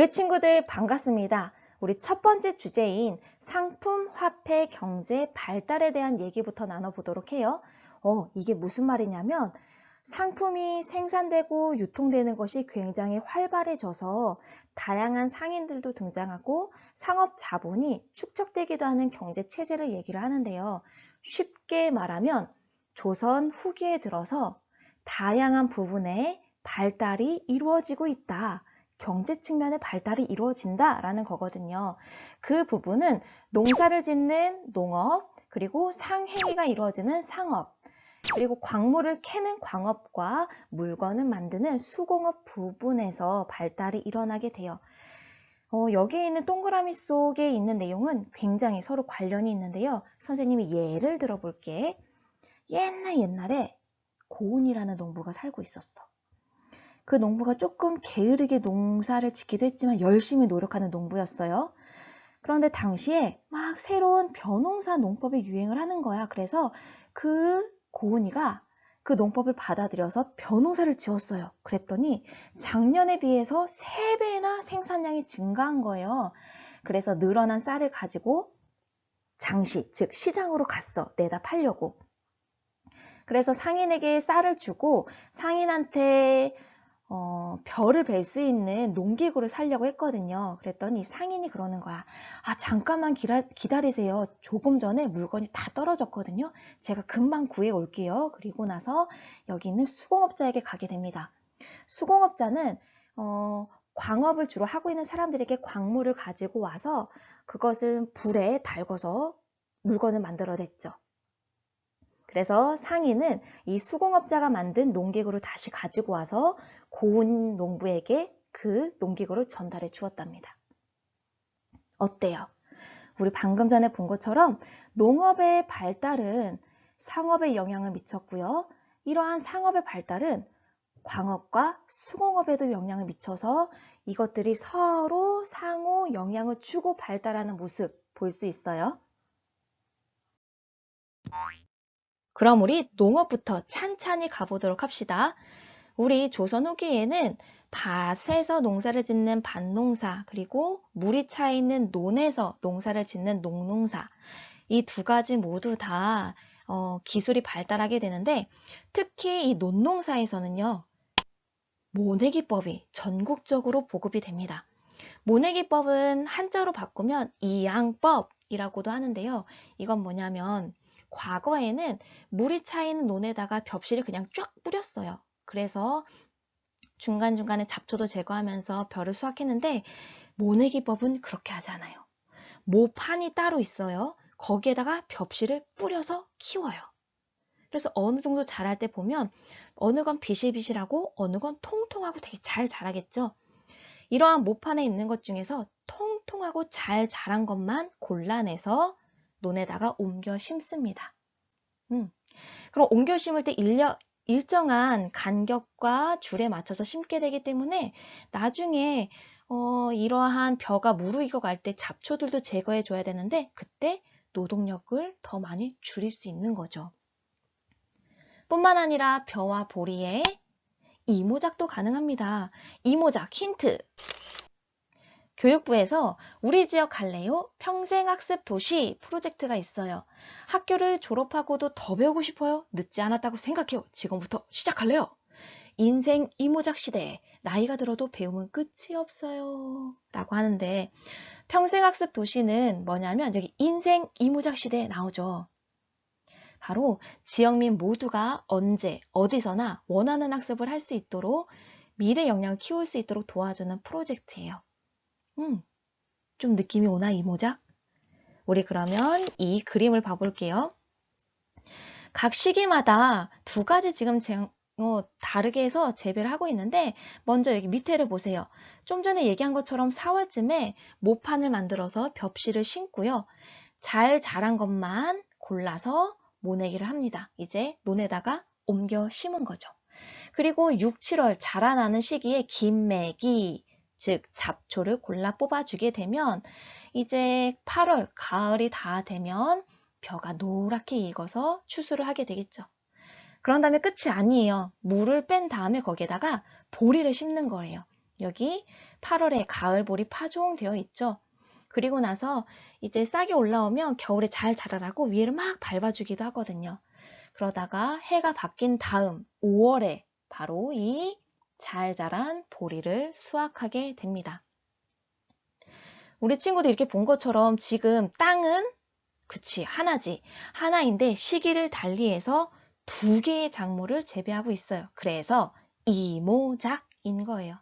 우리 친구들 반갑습니다. 우리 첫 번째 주제인 상품, 화폐, 경제, 발달에 대한 얘기부터 나눠보도록 해요. 어, 이게 무슨 말이냐면 상품이 생산되고 유통되는 것이 굉장히 활발해져서 다양한 상인들도 등장하고 상업 자본이 축적되기도 하는 경제 체제를 얘기를 하는데요. 쉽게 말하면 조선 후기에 들어서 다양한 부분에 발달이 이루어지고 있다. 경제 측면의 발달이 이루어진다라는 거거든요. 그 부분은 농사를 짓는 농업, 그리고 상행위가 이루어지는 상업, 그리고 광물을 캐는 광업과 물건을 만드는 수공업 부분에서 발달이 일어나게 돼요. 어, 여기에 있는 동그라미 속에 있는 내용은 굉장히 서로 관련이 있는데요. 선생님이 예를 들어볼게. 옛날 옛날에 고은이라는 농부가 살고 있었어. 그 농부가 조금 게으르게 농사를 짓기도 했지만 열심히 노력하는 농부였어요. 그런데 당시에 막 새로운 벼농사 농법이 유행을 하는 거야. 그래서 그 고은이가 그 농법을 받아들여서 벼농사를 지었어요. 그랬더니 작년에 비해서 3배나 생산량이 증가한 거예요. 그래서 늘어난 쌀을 가지고 장시, 즉 시장으로 갔어. 내다 팔려고. 그래서 상인에게 쌀을 주고 상인한테 어, 별을 뵐 수 있는 농기구를 살려고 했거든요. 그랬더니 상인이 그러는 거야. 아, 잠깐만 기라, 기다리세요. 조금 전에 물건이 다 떨어졌거든요. 제가 금방 구해 올게요. 그리고 나서 여기 있는 수공업자에게 가게 됩니다. 수공업자는 어, 광업을 주로 하고 있는 사람들에게 광물을 가지고 와서 그것을 불에 달궈서 물건을 만들어냈죠. 그래서 상인은 이 수공업자가 만든 농기구를 다시 가지고 와서 고운 농부에게 그 농기구를 전달해 주었답니다. 어때요? 우리 방금 전에 본 것처럼 농업의 발달은 상업에 영향을 미쳤고요. 이러한 상업의 발달은 광업과 수공업에도 영향을 미쳐서 이것들이 서로 상호 영향을 주고 발달하는 모습 볼 수 있어요. 그럼 우리 농업부터 찬찬히 가보도록 합시다. 우리 조선 후기에는 밭에서 농사를 짓는 밭농사, 그리고 물이 차 있는 논에서 농사를 짓는 농농사, 이 두 가지 모두 다 어, 기술이 발달하게 되는데 특히 이 논농사에서는요, 모내기법이 전국적으로 보급이 됩니다. 모내기법은 한자로 바꾸면 이양법이라고도 하는데요. 이건 뭐냐면 과거에는 물이 차 있는 논에다가 벽실을 그냥 쫙 뿌렸어요. 그래서 중간중간에 잡초도 제거하면서 벼를 수확했는데 모내기법은 그렇게 하지 않아요. 모판이 따로 있어요. 거기에다가 벽실을 뿌려서 키워요. 그래서 어느 정도 자랄 때 보면 어느 건 비실비실하고 어느 건 통통하고 되게 잘 자라겠죠. 이러한 모판에 있는 것 중에서 통통하고 잘 자란 것만 골라내서 논에다가 옮겨 심습니다. 음. 그럼 옮겨 심을 때 일려, 일정한 간격과 줄에 맞춰서 심게 되기 때문에 나중에 어, 이러한 벼가 무르익어 갈 때 잡초들도 제거해 줘야 되는데 그때 노동력을 더 많이 줄일 수 있는 거죠. 뿐만 아니라 벼와 보리에 이모작도 가능합니다. 이모작 힌트 교육부에서 우리 지역 갈래요? 평생학습 도시 프로젝트가 있어요. 학교를 졸업하고도 더 배우고 싶어요? 늦지 않았다고 생각해요. 지금부터 시작할래요? 인생 이모작 시대에 나이가 들어도 배움은 끝이 없어요. 라고 하는데 평생학습 도시는 뭐냐면 여기 인생 이모작 시대에 나오죠. 바로 지역민 모두가 언제 어디서나 원하는 학습을 할 수 있도록 미래 역량을 키울 수 있도록 도와주는 프로젝트예요. 음, 좀 느낌이 오나 이 모작? 우리 그러면 이 그림을 봐볼게요. 각 시기마다 두 가지 지금 제, 어, 다르게 해서 재배를 하고 있는데 먼저 여기 밑에를 보세요. 좀 전에 얘기한 것처럼 4월쯤에 모판을 만들어서 벽실을 심고요. 잘 자란 것만 골라서 모내기를 합니다. 이제 논에다가 옮겨 심은 거죠. 그리고 6, 7월 자라나는 시기에 김매기, 즉 잡초를 골라 뽑아주게 되면 이제 8월 가을이 다 되면 벼가 노랗게 익어서 추수를 하게 되겠죠. 그런 다음에 끝이 아니에요. 물을 뺀 다음에 거기에다가 보리를 심는 거예요. 여기 8월에 가을 보리 파종되어 있죠. 그리고 나서 이제 싹이 올라오면 겨울에 잘 자라라고 위에를 막 밟아주기도 하거든요. 그러다가 해가 바뀐 다음 5월에 바로 이 잘 자란 보리를 수확하게 됩니다. 우리 친구도 이렇게 본 것처럼 지금 땅은 그치 하나지 하나인데 시기를 달리해서 두 개의 작물을 재배하고 있어요. 그래서 이모작인 거예요.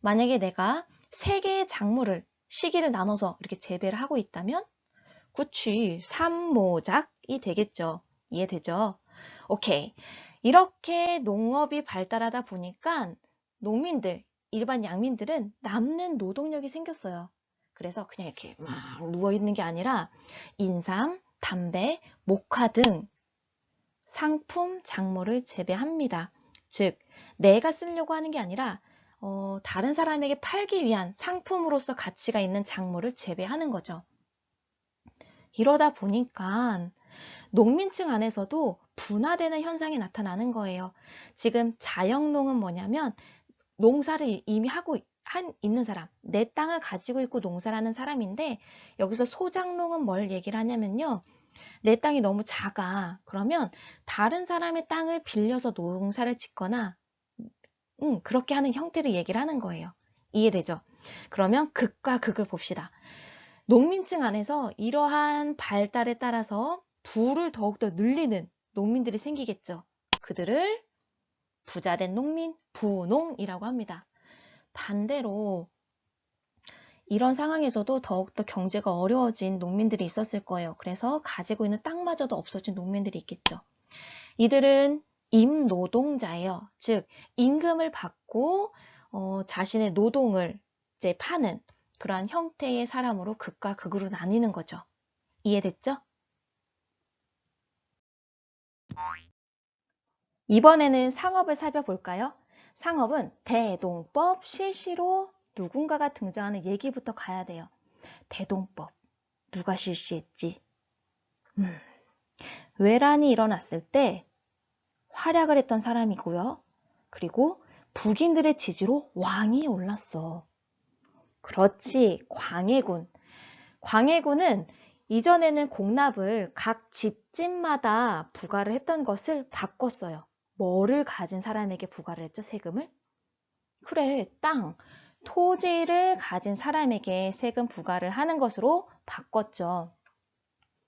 만약에 내가 세 개의 작물을 시기를 나눠서 이렇게 재배를 하고 있다면 그치 삼모작이 되겠죠. 이해되죠? 오케이. 이렇게 농업이 발달하다 보니까 농민들, 일반 양민들은 남는 노동력이 생겼어요. 그래서 그냥 이렇게 막 누워있는 게 아니라 인삼, 담배, 목화 등 상품 작물을 재배합니다. 즉, 내가 쓰려고 하는 게 아니라 어, 다른 사람에게 팔기 위한 상품으로서 가치가 있는 작물을 재배하는 거죠. 이러다 보니까 농민층 안에서도 분화되는 현상이 나타나는 거예요. 지금 자영농은 뭐냐면 농사를 이미 하고 한, 있는 사람, 내 땅을 가지고 있고 농사라는 사람인데 여기서 소작농은 뭘 얘기를 하냐면요. 내 땅이 너무 작아. 그러면 다른 사람의 땅을 빌려서 농사를 짓거나 음, 그렇게 하는 형태를 얘기를 하는 거예요. 이해되죠? 그러면 극과 극을 봅시다. 농민층 안에서 이러한 발달에 따라서 부를 더욱더 늘리는 농민들이 생기겠죠. 그들을 부자된 농민, 부농이라고 합니다. 반대로 이런 상황에서도 더욱더 경제가 어려워진 농민들이 있었을 거예요. 그래서 가지고 있는 땅마저도 없어진 농민들이 있겠죠. 이들은 임노동자예요. 즉 임금을 받고 어, 자신의 노동을 이제 파는 그러한 형태의 사람으로 극과 극으로 나뉘는 거죠. 이해됐죠? 이번에는 상업을 살펴볼까요? 상업은 대동법 실시로 누군가가 등장하는 얘기부터 가야 돼요. 대동법. 누가 실시했지? 음, 외란이 일어났을 때 활약을 했던 사람이고요. 그리고 북인들의 지지로 왕이 올랐어. 그렇지, 광해군. 광해군은 이전에는 공납을 각 집집마다 부과를 했던 것을 바꿨어요. 뭐를 가진 사람에게 부과를 했죠, 세금을? 그래, 땅, 토지를 가진 사람에게 세금 부과를 하는 것으로 바꿨죠.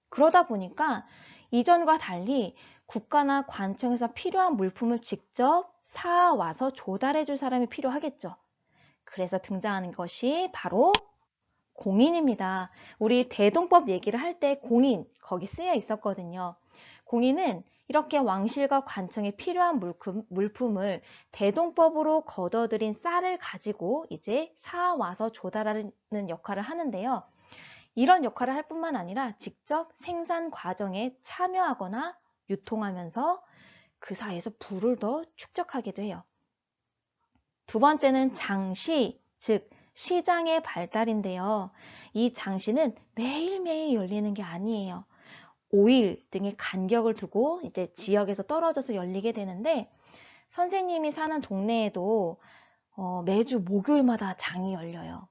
그러다 보니까 이전과 달리 국가나 관청에서 필요한 물품을 직접 사와서 조달해 줄 사람이 필요하겠죠. 그래서 등장하는 것이 바로 공인입니다. 우리 대동법 얘기를 할 때 공인 거기 쓰여 있었거든요. 공인은 이렇게 왕실과 관청에 필요한 물품, 물품 을 대동법으로 걷어들인 쌀을 가지고 이제 사와서 조달하는 역할을 하는데요. 이런 역할을 할 뿐만 아니라 직접 생산 과정에 참여하거나 유통하면서 그 사이에서 부를 더 축적하기도 해요. 두 번째는 장시, 즉 시장의 발달인데요. 이 장시는 매일매일 열리는 게 아니에요. 5일 등의 간격을 두고 이제 지역에서 떨어져서 열리게 되는데 선생님이 사는 동네에도 어, 매주 목요일마다 장이 열려요.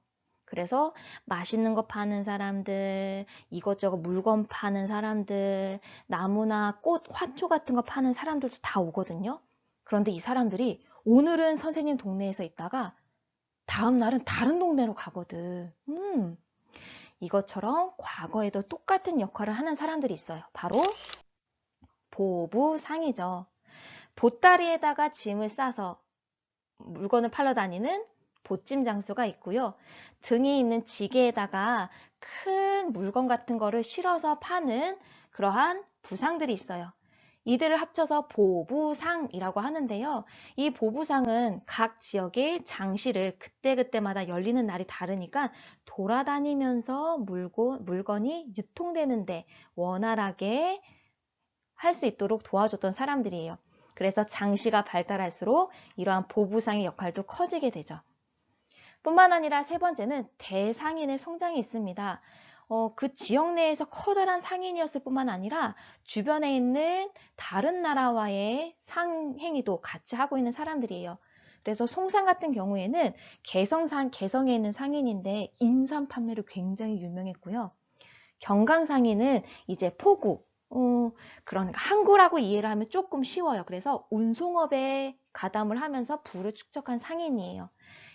그래서 맛있는 거 파는 사람들, 이것저것 물건 파는 사람들, 나무나 꽃, 화초 같은 거 파는 사람들도 다 오거든요. 그런데 이 사람들이 오늘은 선생님 동네에서 있다가 다음 날은 다른 동네로 가거든. 음. 이것처럼 과거에도 똑같은 역할을 하는 사람들이 있어요. 바로 보부상이죠. 보따리에다가 짐을 싸서 물건을 팔러 다니는 보찜 장수가 있고요. 등이 있는 지게에다가 큰 물건 같은 거를 실어서 파는 그러한 부상들이 있어요. 이들을 합쳐서 보부상이라고 하는데요. 이 보부상은 각 지역의 장시를 그때그때마다 열리는 날이 다르니까 돌아다니면서 물건, 물건이 유통되는데 원활하게 할 수 있도록 도와줬던 사람들이에요. 그래서 장시가 발달할수록 이러한 보부상의 역할도 커지게 되죠. 뿐만 아니라 세 번째는 대상인의 성장이 있습니다. 어, 그 지역 내에서 커다란 상인이었을 뿐만 아니라 주변에 있는 다른 나라와의 상행위도 같이 하고 있는 사람들이에요. 그래서 송상 같은 경우에는 개성상, 개성에 있는 상인인데 인삼 판매로 굉장히 유명했고요. 경강상인은 이제 포구, 어, 그러니까 항구라고 이해를 하면 조금 쉬워요. 그래서 운송업에 가담을 하면서 부를 축적한 상인이에요.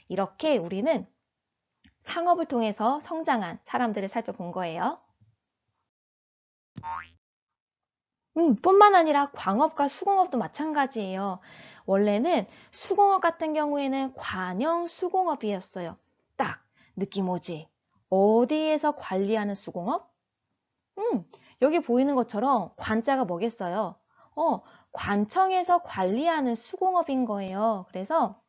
이렇게 우리는 상업을 통해서 성장한 사람들을 살펴본 거예요. 음, 뿐만 아니라 광업과 수공업도 마찬가지예요. 원래는 수공업 같은 경우에는 관영 수공업이었어요. 딱 느낌 오지? 어디에서 관리하는 수공업? 음, 여기 보이는 것처럼 관자가 뭐겠어요? 어, 관청에서 관리하는 수공업인 거예요. 그래서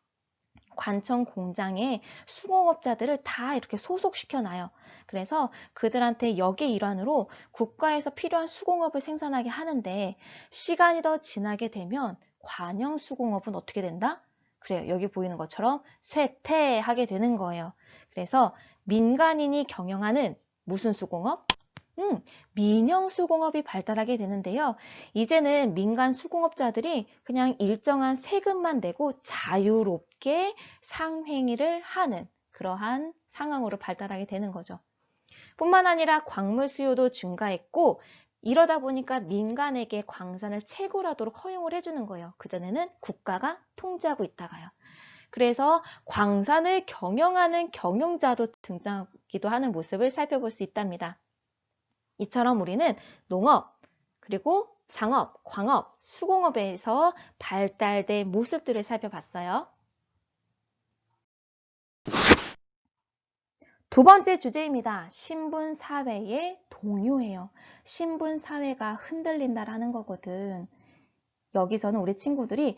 관청 공장에 수공업자들을 다 이렇게 소속시켜 놔요. 그래서 그들한테 역의 일환으로 국가에서 필요한 수공업을 생산하게 하는데 시간이 더 지나게 되면 관영 수공업은 어떻게 된다? 그래요. 여기 보이는 것처럼 쇠퇴하게 되는 거예요. 그래서 민간인이 경영하는 무슨 수공업? 음, 민영 수공업이 발달하게 되는데요. 이제는 민간 수공업자들이 그냥 일정한 세금만 내고 자유롭게 상행위를 하는 그러한 상황으로 발달하게 되는 거죠. 뿐만 아니라 광물 수요도 증가했고 이러다 보니까 민간에게 광산을 채굴하도록 허용을 해주는 거예요. 그전에는 국가가 통제하고 있다가요. 그래서 광산을 경영하는 경영자도 등장하기도 하는 모습을 살펴볼 수 있답니다. 이처럼 우리는 농업, 그리고 상업, 광업, 수공업에서 발달된 모습들을 살펴봤어요. 두 번째 주제입니다. 신분 사회의 동요예요. 신분 사회가 흔들린다라는 거거든. 여기서는 우리 친구들이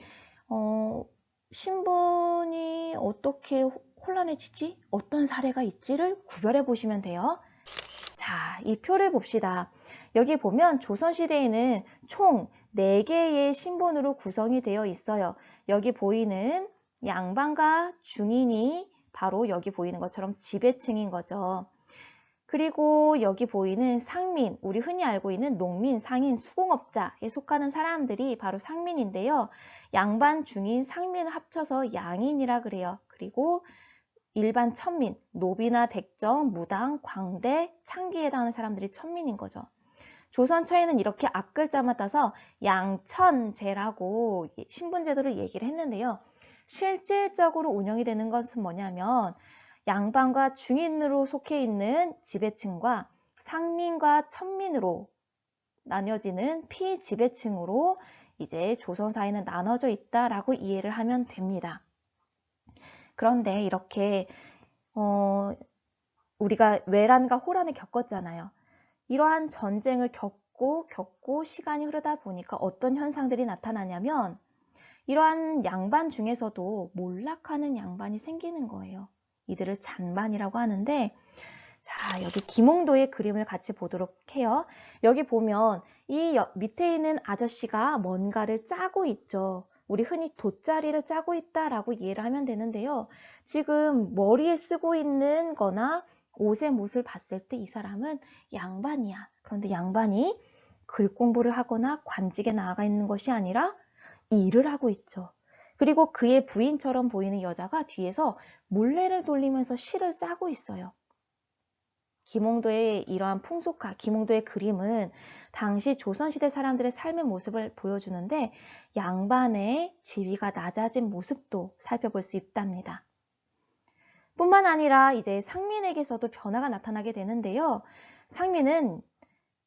어, 신분이 어떻게 혼란해지지? 어떤 사례가 있지를 구별해 보시면 돼요. 자, 이 표를 봅시다. 여기 보면 조선시대에는 총 4개의 신분으로 구성이 되어 있어요. 여기 보이는 양반과 중인이 바로 여기 보이는 것처럼 지배층인 거죠. 그리고 여기 보이는 상민, 우리 흔히 알고 있는 농민, 상인, 수공업자에 속하는 사람들이 바로 상민인데요. 양반, 중인, 상민을 합쳐서 양인이라 그래요. 그리고 일반 천민, 노비나 백정, 무당, 광대, 창기에 해당하는 사람들이 천민인 거죠. 조선처에는 이렇게 앞글자만 따서 양천제라고 신분제도를 얘기를 했는데요. 실질적으로 운영이 되는 것은 뭐냐면 양반과 중인으로 속해 있는 지배층과 상민과 천민으로 나뉘어지는 피지배층으로 이제 조선 사회는 나눠져 있다라고 이해를 하면 됩니다. 그런데 이렇게 어, 우리가 외란과 호란을 겪었잖아요. 이러한 전쟁을 겪고 겪고 시간이 흐르다 보니까 어떤 현상들이 나타나냐면 이러한 양반 중에서도 몰락하는 양반이 생기는 거예요. 이들을 잔반이라고 하는데 자, 여기 김홍도의 그림을 같이 보도록 해요. 여기 보면 이 밑에 있는 아저씨가 뭔가를 짜고 있죠. 우리 흔히 돗자리를 짜고 있다라고 이해를 하면 되는데요. 지금 머리에 쓰고 있는 거나 옷의 못을 봤을 때 이 사람은 양반이야. 그런데 양반이 글 공부를 하거나 관직에 나아가 있는 것이 아니라 일을 하고 있죠. 그리고 그의 부인처럼 보이는 여자가 뒤에서 물레를 돌리면서 시를 짜고 있어요. 김홍도의 이러한 풍속화, 김홍도의 그림은 당시 조선시대 사람들의 삶의 모습을 보여주는데 양반의 지위가 낮아진 모습도 살펴볼 수 있답니다. 뿐만 아니라 이제 상민에게서도 변화가 나타나게 되는데요. 상민은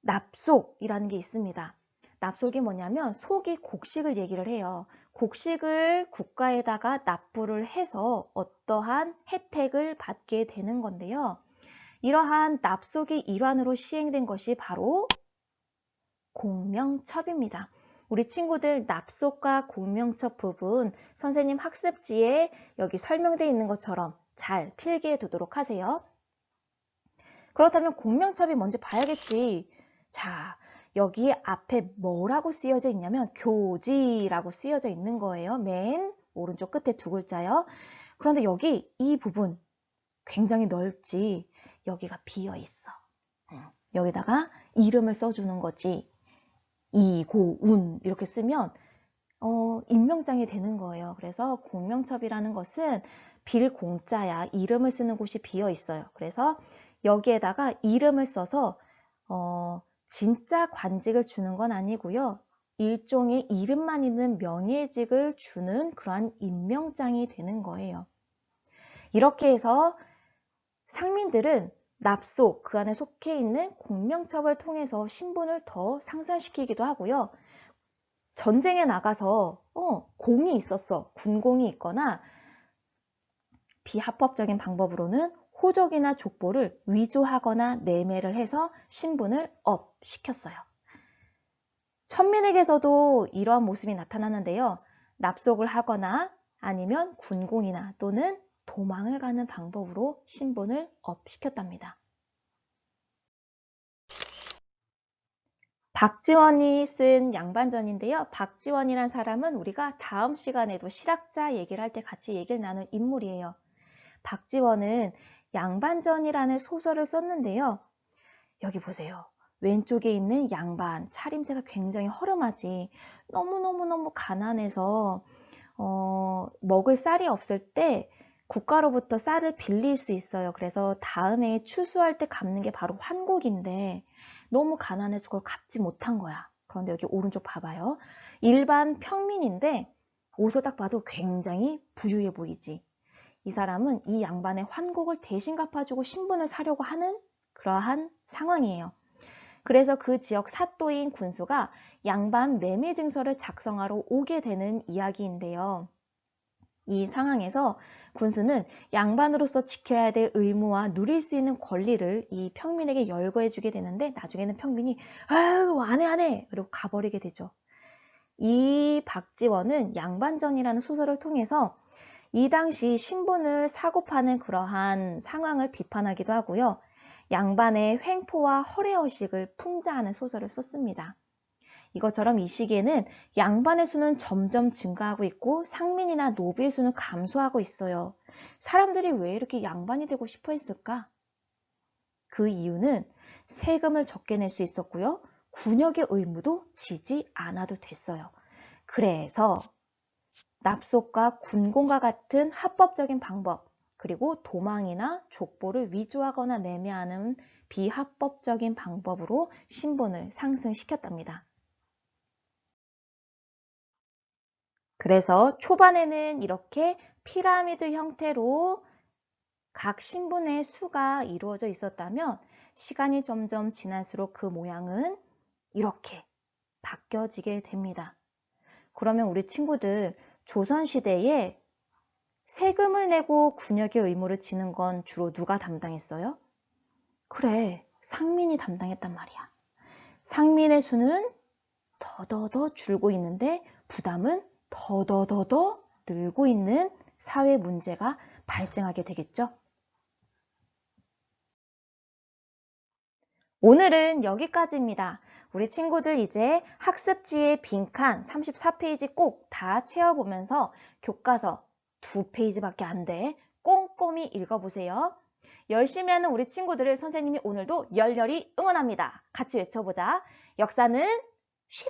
납속이라는 게 있습니다. 납속이 뭐냐면 속이 곡식을 얘기를 해요. 곡식을 국가에다가 납부를 해서 어떠한 혜택을 받게 되는 건데요. 이러한 납속의 일환으로 시행된 것이 바로 공명첩입니다. 우리 친구들 납속과 공명첩 부분 선생님 학습지에 여기 설명되어 있는 것처럼 잘 필기해 두도록 하세요. 그렇다면 공명첩이 뭔지 봐야겠지. 자, 여기 앞에 뭐라고 쓰여져 있냐면 교지라고 쓰여져 있는 거예요. 맨 오른쪽 끝에 두 글자요. 그런데 여기 이 부분 굉장히 넓지. 여기가 비어 있어. 여기다가 이름을 써주는 거지. 이고운 이렇게 쓰면 어, 임명장이 되는 거예요. 그래서 공명첩이라는 것은 빌 공짜야 이름을 쓰는 곳이 비어 있어요. 그래서 여기에다가 이름을 써서 어, 진짜 관직을 주는 건 아니고요. 일종의 이름만 있는 명예직을 주는 그러한 임명장이 되는 거예요. 이렇게 해서 상민들은 납속 그 안에 속해 있는 공명첩을 통해서 신분을 더 상승시키기도 하고요. 전쟁에 나가서 어, 공이 있었어. 군공이 있거나 비합법적인 방법으로는 호적이나 족보를 위조하거나 매매를 해서 신분을 업 시켰어요. 천민에게서도 이러한 모습이 나타나는데요. 납속을 하거나 아니면 군공이나 또는 도망을 가는 방법으로 신분을 업 시켰답니다. 박지원이 쓴 양반전인데요. 박지원이란 사람은 우리가 다음 시간에도 실학자 얘기를 할 때 같이 얘기를 나눌 인물이에요. 박지원은 양반전이라는 소설을 썼는데요. 여기 보세요. 왼쪽에 있는 양반, 차림새가 굉장히 허름하지. 너무너무너무 가난해서, 어, 먹을 쌀이 없을 때 국가로부터 쌀을 빌릴 수 있어요. 그래서 다음에 추수할 때 갚는 게 바로 환곡인데, 너무 가난해서 그걸 갚지 못한 거야. 그런데 여기 오른쪽 봐봐요. 일반 평민인데, 옷을 딱 봐도 굉장히 부유해 보이지. 이 사람은 이 양반의 환곡을 대신 갚아주고 신분을 사려고 하는 그러한 상황이에요. 그래서 그 지역 사또인 군수가 양반 매매 증서를 작성하러 오게 되는 이야기인데요. 이 상황에서 군수는 양반으로서 지켜야 될 의무와 누릴 수 있는 권리를 이 평민에게 열거해 주게 되는데 나중에는 평민이 아유 안해 안해 그리고 가버리게 되죠. 이 박지원은 양반전이라는 소설을 통해서 이 당시 신분을 사고 파는 그러한 상황을 비판하기도 하고요. 양반의 횡포와 허례허식을 풍자하는 소설을 썼습니다. 이것처럼 이 시기에는 양반의 수는 점점 증가하고 있고 상민이나 노비의 수는 감소하고 있어요. 사람들이 왜 이렇게 양반이 되고 싶어 했을까? 그 이유는 세금을 적게 낼 수 있었고요. 군역의 의무도 지지 않아도 됐어요. 그래서 납속과 군공과 같은 합법적인 방법, 그리고 도망이나 족보를 위조하거나 매매하는 비합법적인 방법으로 신분을 상승시켰답니다. 그래서 초반에는 이렇게 피라미드 형태로 각 신분의 수가 이루어져 있었다면 시간이 점점 지날수록 그 모양은 이렇게 바뀌어지게 됩니다. 그러면 우리 친구들 조선시대에 세금을 내고 군역의 의무를 지는 건 주로 누가 담당했어요? 그래, 상민이 담당했단 말이야. 상민의 수는 더더더 줄고 있는데 부담은 더더더더 늘고 있는 사회 문제가 발생하게 되겠죠. 오늘은 여기까지입니다. 우리 친구들 이제 학습지의 빈칸 34페이지 꼭 다 채워보면서 교과서 두 페이지밖에 안 돼. 꼼꼼히 읽어보세요. 열심히 하는 우리 친구들을 선생님이 오늘도 열렬히 응원합니다. 같이 외쳐보자. 역사는 쉽